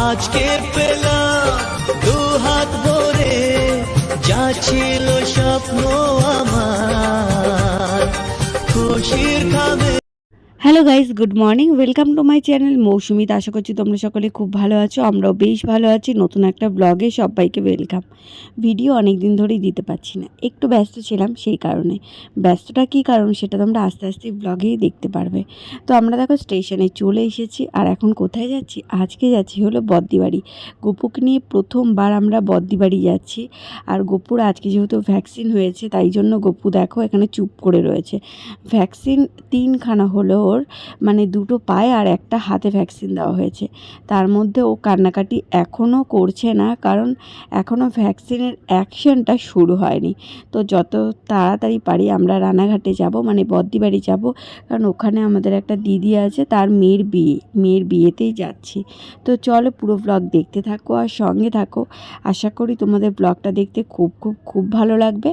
আজকে পেলাম দু হাত ভরে যা স্বপ্ন আমার। খুশির খাবে hello guys good morning welcome to my channel মৌসুমিত আশা করছি তোমরা সকলে খুব ভালো আছো, আমরাও বেশ ভালো আছি। নতুন একটা ব্লগে সবাইকে ওয়েলকাম ভিডিও অনেক দিন ধরেই দিতে পারছি না। একটু ব্যস্ত ছিলাম সেই কারণে। ব্যস্তটা কী কারণ সেটা তোমরা আস্তে আস্তে ব্লগেই দেখতে পারবে। তো আমরা দেখো স্টেশনে চলে এসেছি আর এখন কোথায় যাচ্ছি? আজকে যাচ্ছি হলো বদ্দিবাড়ি। গপুকে নিয়ে প্রথমবার আমরা বদ্দিবাড়ি যাচ্ছি। আর গোপুর আজকে যেহেতু ভ্যাকসিন হয়েছে, তাই জন্য গপু দেখো এখানে চুপ করে রয়েছে। ভ্যাকসিন তিনখানা হলো ওর মানে দুটো পায়ে আর একটা হাতে ভ্যাকসিন দেওয়া হয়েছে। তার মধ্যে ও কান্নাকাটি এখনও করছে না, কারণ এখনও ভ্যাকসিনের অ্যাকশনটা শুরু হয়নি। তো যত তাড়াতাড়ি পারি আমরা রানাঘাটে যাব মানে বদ্দিবাড়ি যাব, কারণ ওখানে আমাদের একটা দিদি আছে, তার মেয়ের বিয়ে, মেয়ের বিয়েতেই যাচ্ছি। তো চলো পুরো ব্লগ দেখতে থাকো আর সঙ্গে থাকো। আশা করি তোমাদের ব্লগটা দেখতে খুব খুব খুব ভালো লাগবে।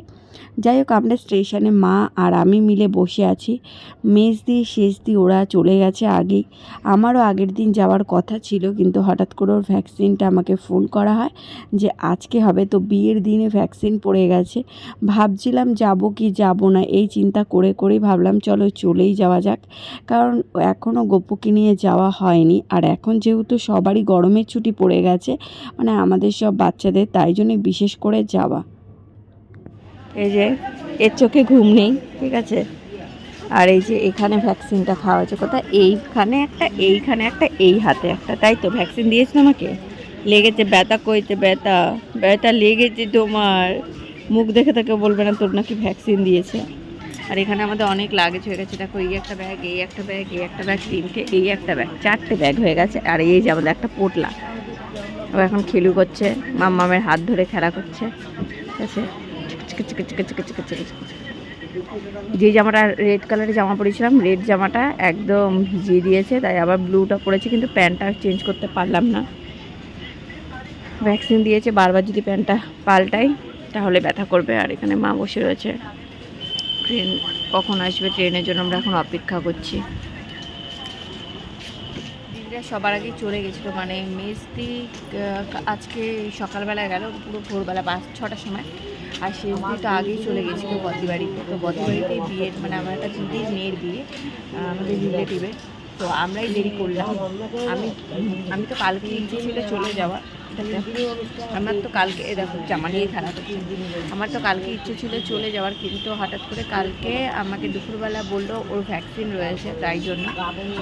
যাই হোক আমরা স্টেশনে মা আর আমি মিলে বসে আছি। মেজ দিয়ে শেষ দিয়ে ওরা চলে গেছে আগেই। আমারও আগের দিন যাওয়ার কথা ছিল, কিন্তু হঠাৎ করে ওর ভ্যাকসিনটা আমাকে ফোন করা হয় যে, আজকে হবে তো বিয়ের দিনে ভ্যাকসিন পড়ে গেছে। ভাবছিলাম যাব কি যাব না, এই চিন্তা করে করেই ভাবলাম চলো চলেই যাওয়া যাক। কারণ এখনও গপুকে নিয়ে যাওয়া হয়নি, আর এখন যেহেতু সবারই গরমের ছুটি পড়ে গেছে মানে আমাদের সব বাচ্চাদের, তাই জন্য বিশেষ করে যাওয়া। এই যে, এর চোখে ঘুম নেই, ঠিক আছে? আর এই যে, এখানে ভ্যাকসিনটা খাওয়া হচ্ছে কোথায়? এইখানে একটা এইখানে একটা, এই হাতে একটা, তাই তো? ভ্যাকসিন দিয়েছে আমাকে? লেগেছে ব্যথা কইতে ব্যথা ব্যথা লেগেছে তোমার। মুখ দেখে তাকে বলবে না, তোর নাকি ভ্যাকসিন দিয়েছে। আর এখানে আমাদের অনেক লাগেজ হয়ে গেছে। দেখো, এই একটা ব্যাগ, এই একটা ব্যাগ, এই একটা ব্যাগ, তিনটে, এই একটা ব্যাগ, চারটে ব্যাগ হয়ে গেছে। আর এই যে, আমাদের একটা পোটলা। ও এখন খেলু করছে, মাম্মামের হাত ধরে খেলা করছে। ঠিক আছে? যে জামাটা রেড কালারের জামা পরেছিলাম রেড জামাটা একদম ভিজিয়ে দিয়েছে, তাই আবার ব্লুটা পরেছি, কিন্তু প্যান্টটা চেঞ্জ করতে পারলাম না। ভ্যাকসিন দিয়েছে, বারবার যদি প্যান্টটা পাল্টাই, তাহলে ব্যথা করবে, আর এখানে মা বসে রয়েছে। ট্রেন কখন আসবে ট্রেনের জন্য আমরা এখন অপেক্ষা করছি। দিদিরা সবার আগেই চলে গেছিল মানে মেজদি আজকে সকালবেলা গেল, পুরো ভোরবেলা পাঁচ, ছটার সময়। আর সে তো আগেই চলে গেছিল বদ্দিবাড়িতে তো বদিবাড়িতে বিয়ের মানে আমার একটা দিদির মেয়ের বিয়ে আমাদের রিলেটিভের। তো আমরাই দেরি করলাম। আমি আমি তো কালকে ইচ্ছে ছিল চলে যাওয়া আমার তো কালকে দেখো, জামা নিয়ে খারাপ হচ্ছে আমার তো কালকে ইচ্ছে ছিল চলে যাওয়ার, কিন্তু হঠাৎ করে কালকে আমাকে দুপুরবেলা বলল ওর ভ্যাকসিন রয়েছে, তাই জন্য।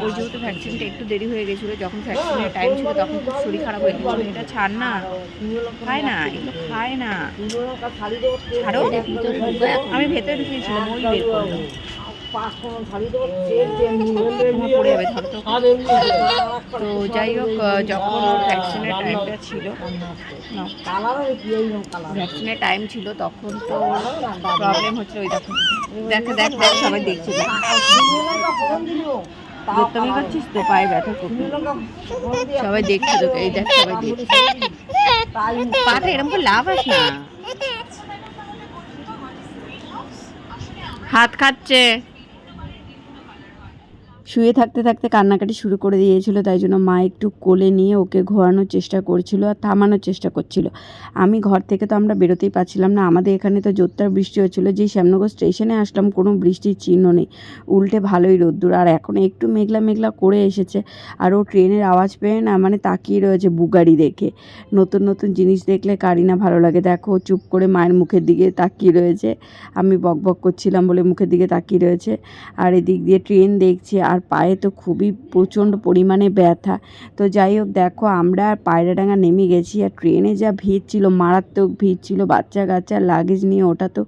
ওর যেহেতু ভ্যাকসিনটা একটু দেরি হয়ে গেছিল, যখন ভ্যাকসিনের টাইম ছিল তখন খুব শরীর খারাপ হয়ে গেছিল। এটা ছাড় না, খায় না, এগুলো খায় না। ছাড়ো। আমি ভেতরে ঢুকিয়েছিলাম, ওই বের করল। পড়ে যাবে ধরো তো যাই হোক যখন ভ্যাকসিনের টাইমটা ছিল ভ্যাকসিনের টাইম ছিল তখন তো প্রবলেম হচ্ছিল ওই দেখো দেখ দেখ দেখ সবাই দেখছে। দেখ। তুমি করছিস তো পায়ে ব্যথা করবে সবাই দেখছে তোকে এই দেখ সবাই দেখছে। পাটা এরকম করে লাভ আস না। হাত খাচ্ছে। শুয়ে থাকতে থাকতে কান্নাকাটি শুরু করে দিয়েছিল, তাই জন্য মা একটু কোলে নিয়ে ওকে ঘোরানোর চেষ্টা করছিল আর থামানোর চেষ্টা করছিল। আমি ঘর থেকে তো আমরা বেরোতেই পারছিলাম না, আমাদের এখানে তো জোরদার বৃষ্টি হচ্ছিল, যেই শ্যামনগর স্টেশনে আসলাম কোনো বৃষ্টির চিহ্ন নেই। উল্টে ভালোই রোদ্দুর, আর এখন একটু মেঘলা মেঘলা করে এসেছে, আর ও ট্রেনের আওয়াজ পেয়ে না মানে তাকিয়ে রয়েছে বুগাড়ি দেখে। নতুন নতুন জিনিস দেখলে কারি না ভালো লাগে। দেখো চুপ করে মায়ের মুখের দিকে তাকিয়ে রয়েছে। আমি বক বক করছিলাম বলে মুখের দিকে তাকিয়ে রয়েছে, আর এদিক দিয়ে ট্রেন দেখছি আর পায়ে তো খুবই প্রচণ্ড পরিমাণে ব্যথা। তো যাই হোক, দেখো আমরা আর পায়রাডাঙ্গা নেমে গেছি আর ট্রেনে যা ভিড় ছিল, মারাত্মক ভিড় ছিল বাচ্চা কাচ্চা লাগেজ নিয়ে ওটা তো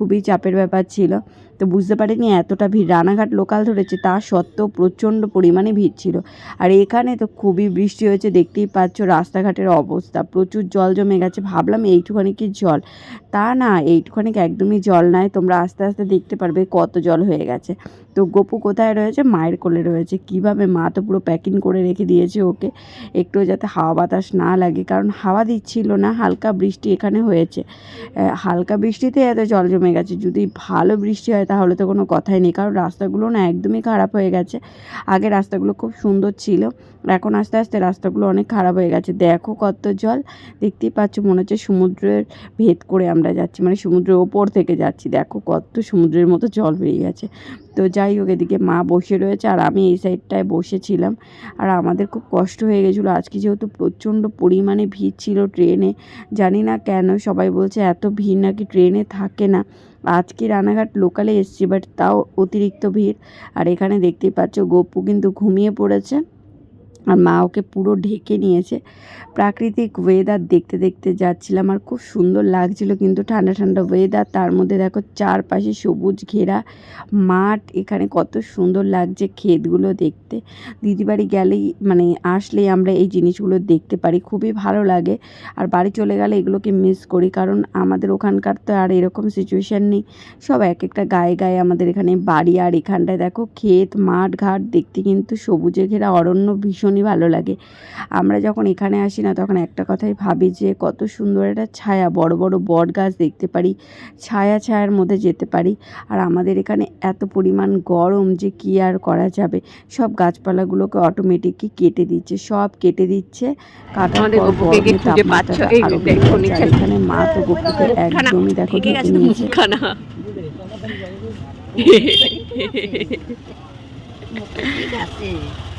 খুবই চাপের ব্যাপার ছিল। তো বুঝতে পারিনি এতটা ভিড়। রানাঘাট লোকাল ধরেছে, তা সত্ত্বেও প্রচণ্ড পরিমাণে ভিড় ছিল। আর এখানে তো খুবই বৃষ্টি হয়েছে, দেখতেই পাচ্ছ রাস্তাঘাটের অবস্থা। প্রচুর জল জমে গেছে, ভাবলাম এইটুখানি কি জল? তা না এইটুখানি একদমই জল নয় তোমরা আস্তে আস্তে দেখতে পারবে কত জল হয়ে গেছে। তো গপু কোথায় রয়েছে? মায়ের কোলে রয়েছে। কীভাবে মা তো পুরো প্যাকিং করে রেখে দিয়েছে ওকে। একটু যাতে হাওয়া বাতাস না লাগে, কারণ হাওয়া দিচ্ছিল না, হালকা বৃষ্টি এখানে হয়েছে। হালকা বৃষ্টিতে এত জল জমে জমে গেছে। যদি ভালো বৃষ্টি হয় তাহলে তো কোনো কথাই নেই। কারণ রাস্তাগুলো না একদমই খারাপ হয়ে গেছে। আগে রাস্তাগুলো খুব সুন্দর ছিল। এখন আস্তে আস্তে রাস্তাগুলো অনেক খারাপ হয়ে গেছে। দেখো কত জল। দেখতেই পাচ্ছ মনে হচ্ছে সমুদ্রের ভেদ করে আমরা যাচ্ছি। মানে সমুদ্রের ওপর থেকে যাচ্ছি। দেখো কত সমুদ্রের মতো জল বেরিয়ে গেছে। তো যাই হোক, এদিকে মা বসে রয়েছে আর আমি এই সাইডটায় বসেছিলাম। আর আমাদের খুব কষ্ট হয়ে গেছিল। আজকে যেহেতু প্রচণ্ড পরিমাণে ভিড় ছিল ট্রেনে, জানি না কেন সবাই বলছে এত ভিড় নাকি ট্রেনে থাকে না। আজকে রানাঘাট লোকালে এসছি বাট তাও অতিরিক্ত ভিড়। আর এখানে দেখতেই পাচ্ছ, গপু কিন্তু ঘুমিয়ে পড়েছে। আর মা ওকে পুরো ঢেকে নিয়েছে। প্রাকৃতিক ওয়েদার দেখতে দেখতে যাচ্ছিলাম আর খুব সুন্দর লাগছিল কিন্তু ঠান্ডা ঠান্ডা ওয়েদার তার মধ্যে দেখো চারপাশে সবুজ ঘেরা মাঠ, এখানে কত সুন্দর লাগছে ক্ষেতগুলো দেখতে। দিদি বাড়ি গেলেই মানে আসলেই আমরা এই জিনিসগুলো দেখতে পারি, খুবই ভালো লাগে। আর বাড়ি চলে গেলে এগুলোকে মিস করি কারণ আমাদের ওখানকার তো আর এরকম সিচুয়েশান নেই। সব এক একটা গায়ে গায়ে আমাদের এখানে বাড়ি আর এখানটায় দেখো ক্ষেত, মাঠ, ঘাট, দেখতে কিন্তু সবুজে ঘেরা, অরণ্য ভীষণই ভালো লাগে। আমরা যখন এখানে আসি না তখন একটা কথাই ভাবি যে কত সুন্দর একটা ছায়া বড় বড় বট গাছ দেখতে পারি ছায়া ছায়ার মধ্যে যেতে পারি। আর আমাদের এখানে এত পরিমাণ গরম যে কী আর করা যাবে? সব গাছপালাগুলোকে অটোমেটিকই কেটে দিচ্ছে সব কেটে দিচ্ছে। কাটার। এখানে মা তো গপুকে একদমই দেখো নিয়েছে। মুখখানা।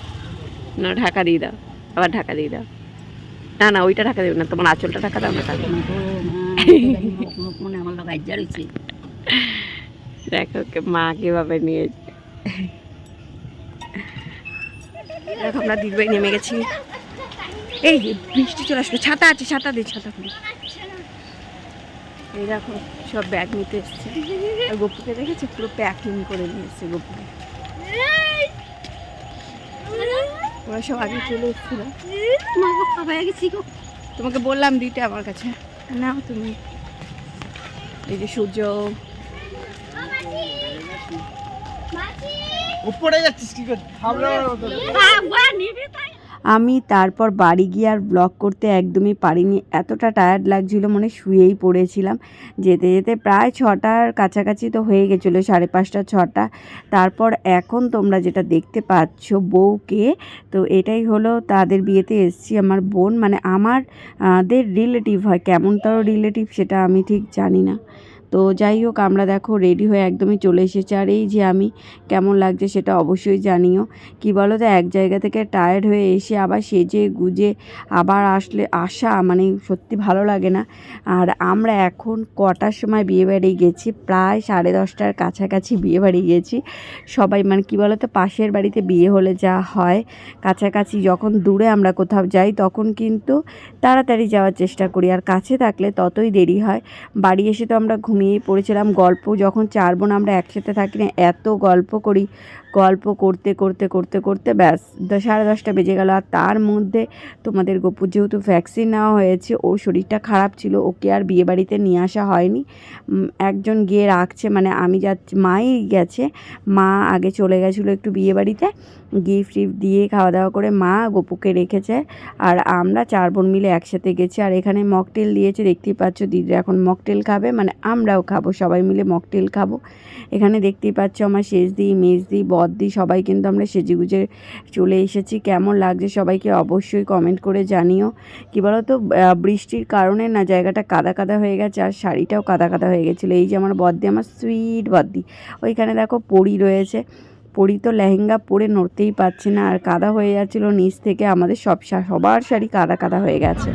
না ঢাকা দিয়ে দাও আবার ঢাকা দিয়ে দাও। না না ওইটা ঢাকা দেবে না তোমার আঁচলটা ঢাকা দাও না দেখো মা কীভাবে নিয়েছে দেখো আমরা দিদিভাই নেমে গেছি। এই বৃষ্টি চলে আসবে ছাতা আছে ছাতা দে ছাতা খুলে। এই দেখো সব ব্যাগ নিতে এসছে। আর গপুকে দেখেছে? পুরো প্যাকিং করে নিয়ে এসছে গপুকে। ওরা সব আগে চলে এসেছিল। হয়ে গেছি গো তোমাকে বললাম দিতে আমার কাছে। নাও তুমি। এই যে সূর্য। উপরে যাচ্ছিস কি করে? আমি তারপর বাড়ি গিয়ে আর ব্লগ করতে একদমই পারিনি। এতটা টায়ার্ড লাগছিল মনে শুয়েই পড়েছিলাম। যেতে যেতে প্রায় ছটার কাছাকাছি তো হয়ে গেছিল সাড়ে পাঁচটা ছটা। তারপর এখন তোমরা যেটা দেখতে পাচ্ছ বউকে তো এটাই হলো তাদের বিয়েতে এসছি আমার বোন। মানে আমার আহ, দের রিলেটিভ হয় কেমন তার রিলেটিভ সেটা আমি ঠিক জানি না। তো যাই হোক, আমরা দেখো রেডি হয়ে একদমই চলে এসেছি। আর এই যে আমি, কেমন লাগছে সেটা অবশ্যই জানিও। কি বলো তো এক জায়গা থেকে টায়ার্ড হয়ে এসে আবার সেজে গুজে আবার আসলে আসা মানে সত্যি ভালো লাগে না। আর আমরা এখন কটার সময় বিয়েবাড়ি গেছি? প্রায় সাড়ে দশটার কাছাকাছি বিয়েবাড়ি গেছি। সবাই মানে কি বলো তো পাশের বাড়িতে বিয়ে হলে যা হয়, কাছাকাছি যখন দূরে আমরা কোথাও যাই তখন কিন্তু তাড়াতাড়ি যাওয়ার চেষ্টা করি। আর কাছে থাকলে ততই দেরি হয়। বাড়ি এসে তো আমরা ঘুমিয়েই পড়েছিলাম গল্প যখন চার বোন আমরা একসাথে থাকি না এত গল্প করি। গল্প করতে করতে করতে করতে ব্যাস সাড়ে দশটা বেজে গেল। আর তার মধ্যে তোমাদের গপুর যেহেতু ভ্যাকসিন নেওয়া হয়েছে, ওর শরীরটা খারাপ ছিল, ওকে আর বিয়ে বাড়িতে নিয়ে আসা হয়নি। একজন গিয়ে রাখছে মানে আমি যাচ্ছি, মাই গেছে, মা আগে চলে গেছিল একটু বিয়ে বাড়িতে গিফট টিফট দিয়ে খাওয়া দাওয়া করে মা গপুকে রেখেছে। আর আমরা চার বোন মিলে একসাথে গেছি, আর এখানে মকটেল দিয়েছে, দেখতেই পাচ্ছ দিদিরা এখন মকটেল খাবে মানে আমরাও খাব, সবাই মিলে মকটেল খাব। এখানে দেখতেই পাচ্ছ আমার শেষ দিই মেজ দিই বদ দিই। সবাই কিন্তু আমরা সেজে গুজে চলে এসেছি। কেমন লাগছে সবাইকে অবশ্যই কমেন্ট করে জানিও। কি বলো তো বৃষ্টির কারণে না জায়গাটা কাদা কাদা হয়ে গেছে আর শাড়িটাও কাদা কাদা হয়ে গেছিল। এই যে আমার বদ্দি, আমার সুইট বদ্দি। ওইখানে দেখো পড়ি রয়েছে। পরি তো লেহেঙ্গা পরে নড়তেই পারছে না আর কাদা হয়ে যাচ্ছিল নিচ থেকে। আমাদের সব সবার শাড়ি কাদা কাদা হয়ে গেছে।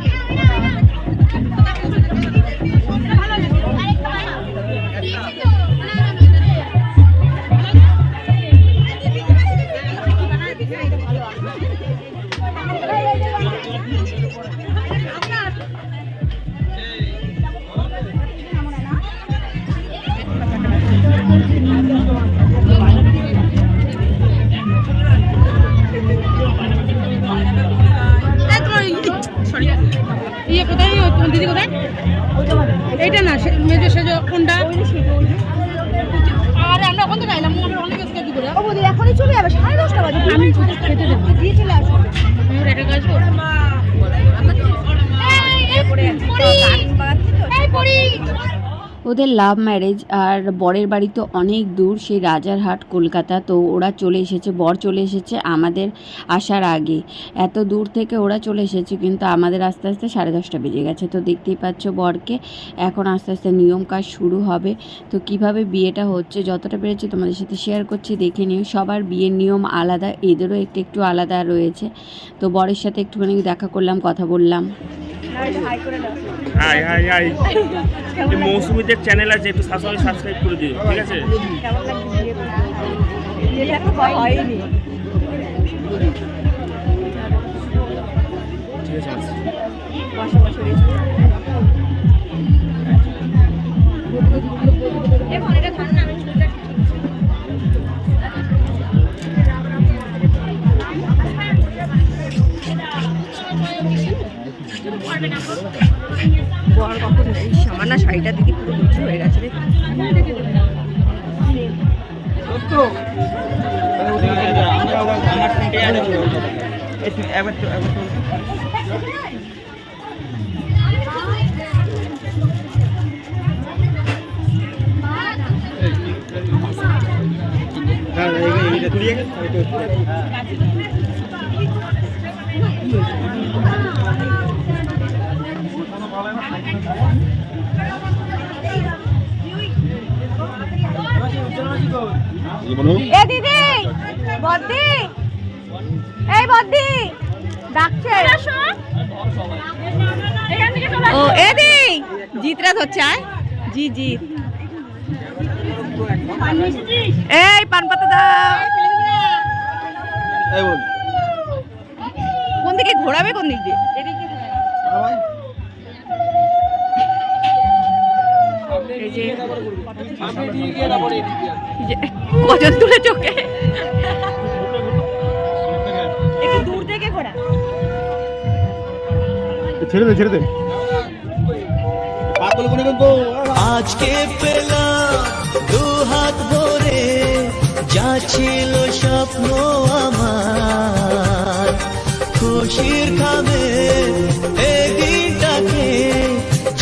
ওদের লাভ ম্যারেজ আর বরের বাড়ি তো অনেক দূর, সেই রাজারহাট কলকাতা। তো ওরা চলে এসেছে, বর চলে এসেছে আমাদের আসার আগে। এত দূর থেকে ওরা চলে এসেছে, কিন্তু আমাদের আস্তে আস্তে সাড়ে দশটা বেজে গেছে। তো দেখতেই পাচ্ছ বরকে, এখন আস্তে আস্তে নিয়ম কাজ শুরু হবে। তো কীভাবে বিয়েটা হচ্ছে, যতটা পেরেছি তোমাদের সাথে শেয়ার করছি, দেখে নিও। সবার বিয়ের নিয়ম আলাদা, এদেরও একটু একটু আলাদা রয়েছে। তো বরের সাথে একটুখানি দেখা করলাম, কথা বললাম। হাই হাই হাই মৌসুমিদের চ্যানেল আছে একটু সাবস্ক্রাইব করে দিও ঠিক আছে? এ দিদি বদ্দি। এই বদ্দি। ও এ দি জিতরাত হচ্ছে আয়। জি জিত এই পান পাতা দাও। কোন দিকে ঘোরাবে কোন দিক দিয়ে? কজন তুলে চোখে? থেকে ঘোরা। ছেড়ে দে ছেড়ে দে। আজকে পেলাম দু হাত ভরে যা ছিল স্বপ্ন আমার। খুশির খাবে এই দিনটাকে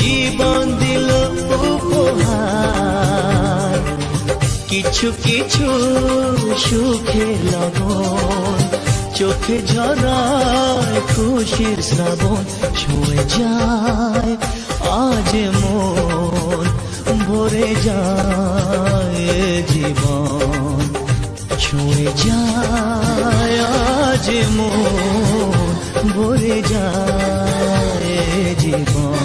জীবন দিল উপহার। কিছু কিছু সুখে লগন চোখে ঝরায় খুশির শ্রাবণ ছুঁয়ে যায়। আজ মন ভরে যায় জীবন। ছুঁয়ে যায়, আজ মন ভরে যায় জীবন।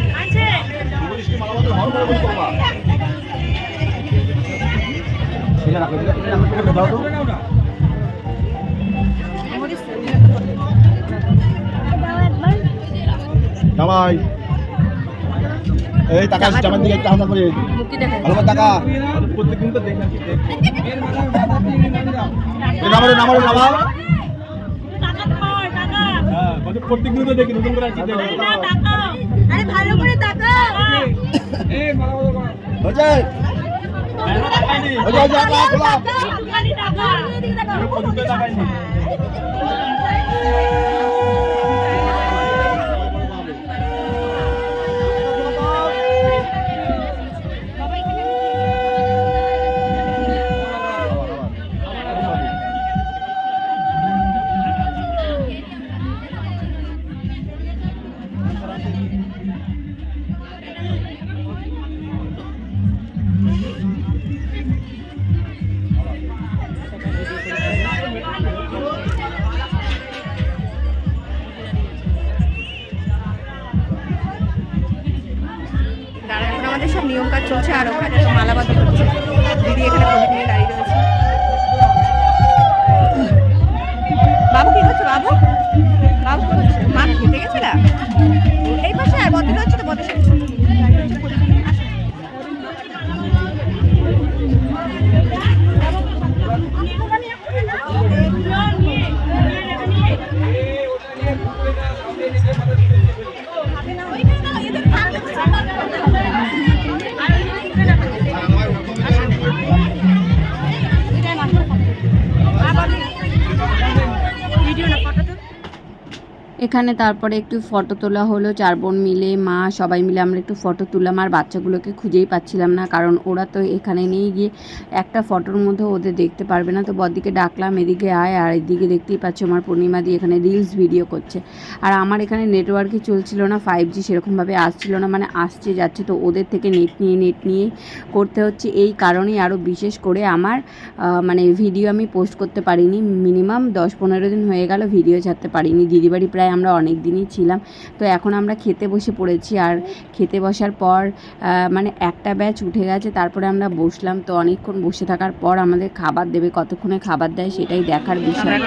জামাই। এই টাকা জামার দিকে একটা হামলা করে। ভালো করে টাকা প্রত্যেকদিন তো দেখি নামারে নামারে নামা হ্যাঁ প্রত্যেকদিন তো দেখি নতুন করে আরে ভালো করে টাকা খোলা প্রত্যেকদিন খেতে গেছিলাম এখানে তারপরে একটু ফটো তোলা হলো। চার বোন মিলে, মা, সবাই মিলে আমরা একটু ফটো তুললাম আর বাচ্চাগুলোকে খুঁজেই পাচ্ছিলাম না। কারণ ওরা তো এখানে নিয়ে গিয়ে একটা ফটোর মধ্যে ওদের দেখতে পারবে না। তো বদিকে ডাকলাম, এদিকে আয় আর এদিকে দেখতেই পাচ্ছ আমার পূর্ণিমা দিয়ে এখানে রিলস ভিডিও করছে। আর আমার এখানে নেটওয়ার্কই চলছিল না ফাইভ জি সেরকমভাবে আসছিল না। মানে আসছে, যাচ্ছে, তো ওদের থেকে নেট নিয়ে নেট নিয়ে করতে হচ্ছে। এই কারণেই আরও বিশেষ করে আমার মানে ভিডিও আমি পোস্ট করতে পারিনি। মিনিমাম দশ পনেরো দিন হয়ে গেল ভিডিও ছাড়তে পারিনি। দিদিবাড়ি প্রায় আমরা অনেক দিনই ছিলাম। তো এখন আমরা খেতে বসে পড়েছি আর খেতে বসার পর মানে একটা ব্যাচ উঠে গেছে তারপরে আমরা বসলাম। তো অনেকক্ষণ বসে থাকার পর আমাদের খাবার দেবে কতক্ষণে খাবার দেয় সেটাই দেখার বিষয়।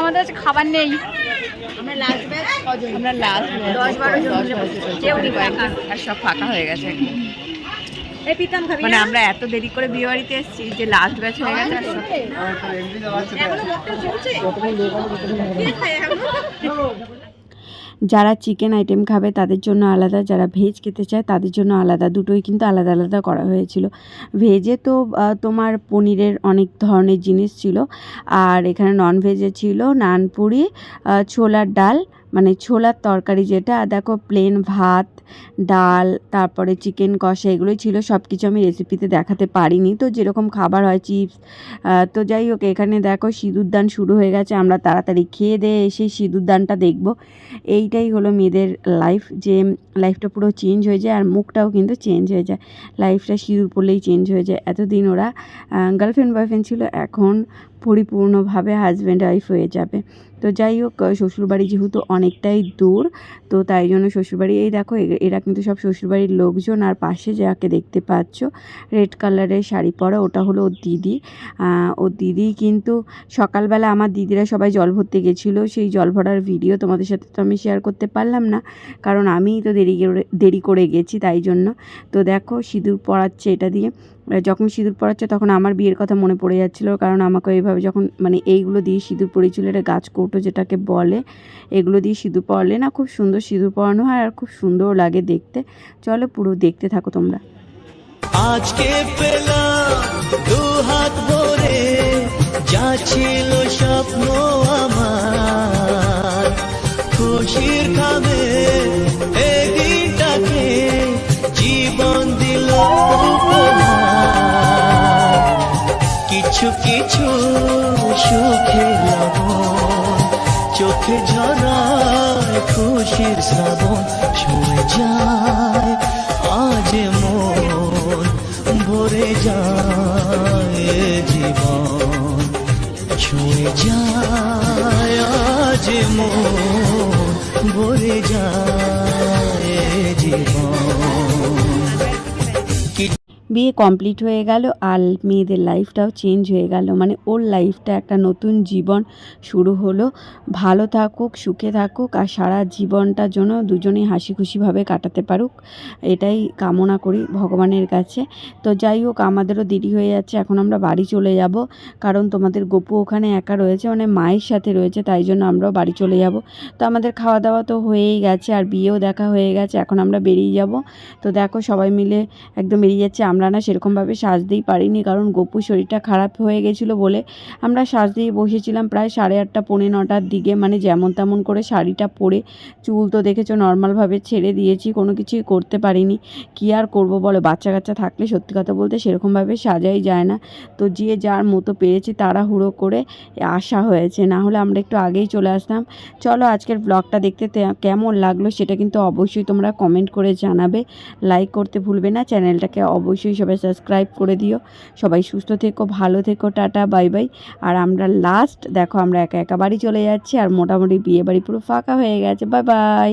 আমাদের কাছে খাবার নেই। আমরা লাস্ট ব্যাচ আমরা লাস্ট দশ বারো জন। কেউ নেই ফাঁকা। আর সব ফাঁকা হয়ে গেছে মানে আমরা এত দেরি করে বিয়ে বাড়িতে এসেছি যে লাস্ট ব্যাচ হয়ে গেছে? যারা চিকেন আইটেম খাবে তাদের জন্য আলাদা যারা ভেজ খেতে চায় তাদের জন্য আলাদা দুটোই কিন্তু আলাদা আলাদা করা হয়েছিল। ভেজে তো তোমার পনিরের অনেক ধরনের জিনিস ছিল আর এখানে নন ভেজে ছিল নানপুরি ছোলার ডাল মানে ছোলার তরকারি যেটা দেখো প্লেন ভাত ডাল, তারপরে চিকেন কষা, এগুলোই ছিল সব কিছু আমি রেসিপিতে দেখাতে পারিনি। তো যেরকম খাবার হয় চিপস তো যাই হোক, এখানে দেখো সিঁদুর দান শুরু হয়ে গেছে, আমরা তাড়াতাড়ি খেয়ে দিয়ে এসে সিঁদুর দানটা দেখব। এইটাই হলো মেয়েদের লাইফ যে লাইফটা পুরো চেঞ্জ হয়ে যায় আর মুখটাও কিন্তু চেঞ্জ হয়ে যায়। লাইফটা সিঁদুর পড়লেই চেঞ্জ হয়ে যায়। এতদিন ওরা গার্লফ্রেন্ড বয়ফ্রেন্ড ছিল, এখন পরিপূর্ণভাবে হাজব্যান্ড ওয়াইফ হয়ে যাবে। তো যাই হোক শ্বশুরবাড়ি যেহেতু অনেকটাই দূর, তো তাই জন্য শ্বশুরবাড়ি, এই দেখো এরা কিন্তু সব শ্বশুরবাড়ির লোকজন, আর পাশে যাকে দেখতে পাচ্ছ, রেড কালারের শাড়ি পরা, ওটা হলো ওর দিদি। ওর দিদি কিন্তু সকালবেলা আমার দিদিরা সবাই জল ভরতে গেছিল, সেই জল ভরার ভিডিও তোমাদের সাথে তো আমি শেয়ার করতে পারলাম না, কারণ আমিই তো দেরি দেরি করে গেছি তাই জন্য। তো দেখো, সিঁদুর পড়াচ্ছে এটা দিয়ে। যখন সিঁদুর পরাচ্ছে তখন আমার বিয়ের কথা মনে পড়ে যাচ্ছিল, কারণ আমাকে এইভাবে যখন মানে এইগুলো দিয়ে সিঁদুর পরিয়েছিল এটা গাছ কৌটো যেটাকে বলে, এগুলো দিয়ে সিঁদুর পরালে না খুব সুন্দর সিঁদুর পরানো হয় আর খুব সুন্দর লাগে দেখতে। চলো পুরো দেখতে থাকো তোমরা। আজকে পেলাম হাত আমার। খুশির খাবে এই কিছু কিছু সুখে চোখে ঝরায় খুশির শ্রাবণ ছুঁয়ে যায়। আজ মন ভরে যায় জীবন। ছুঁয়ে যায়, আজ মন ভরে যায় জীবন। বিয়ে কমপ্লিট হয়ে গেল আর মেয়েদের লাইফটাও চেঞ্জ হয়ে গেল। মানে ওর লাইফটা একটা নতুন জীবন শুরু হলো। ভালো থাকুক, সুখে থাকুক আর সারা জীবনটার জন্য দুজনেই হাসি খুশিভাবে কাটাতে পারুক, এটাই কামনা করি ভগবানের কাছে। তো যাই হোক, আমাদেরও দেরি হয়ে যাচ্ছে, এখন আমরা বাড়ি চলে যাব। কারণ তোমাদের গপু ওখানে একা রয়েছে মানে মায়ের সাথে রয়েছে, তাই জন্য আমরাও বাড়ি চলে যাব। তো আমাদের খাওয়া দাওয়া তো হয়েই গেছে আর বিয়েও দেখা হয়ে গেছে, এখন আমরা বেরিয়ে যাব। তো দেখো সবাই মিলে একদম বেরিয়ে যাচ্ছে, আমরা না সেরকমভাবে সাজতেই পারিনি, কারণ গপু শরীরটা খারাপ হয়ে গেছিল বলে আমরা সাজতেই বসেছিলাম প্রায় সাড়ে আটটা, পৌনে নটার দিকে। মানে যেমন তেমন করে শাড়িটা পরে চুল তো দেখেছ, নর্মালভাবে ছেড়ে দিয়েছি, কোনো কিছুই করতে পারিনি। কী আর করব বলো, বাচ্চা কাচ্চা থাকলে সত্যি কথা বলতে সেরকমভাবে সাজাই যায় না। তো যে যার মতো পেরেছি তাড়াহুড়ো করে আসা হয়েছে, না হলে আমরা একটু আগেই চলে আসতাম। চলো আজকের ব্লগটা দেখতে কেমন লাগল সেটা কিন্তু অবশ্যই তোমরা কমেন্ট করে জানাবে। লাইক করতে ভুলবে না, চ্যানেলটাকে অবশ্যই সবাই সাবস্ক্রাইব করে দিও। সবাই সুস্থ থেকো, ভালো থেকো, টাটা, বাই বাই। আর আমরা লাস্ট দেখো আমরা একা একা বাড়ি চলে যাচ্ছি আর মোটামুটি বিয়ে বাড়ি পুরো ফাঁকা হয়ে গেছে। Bye bye.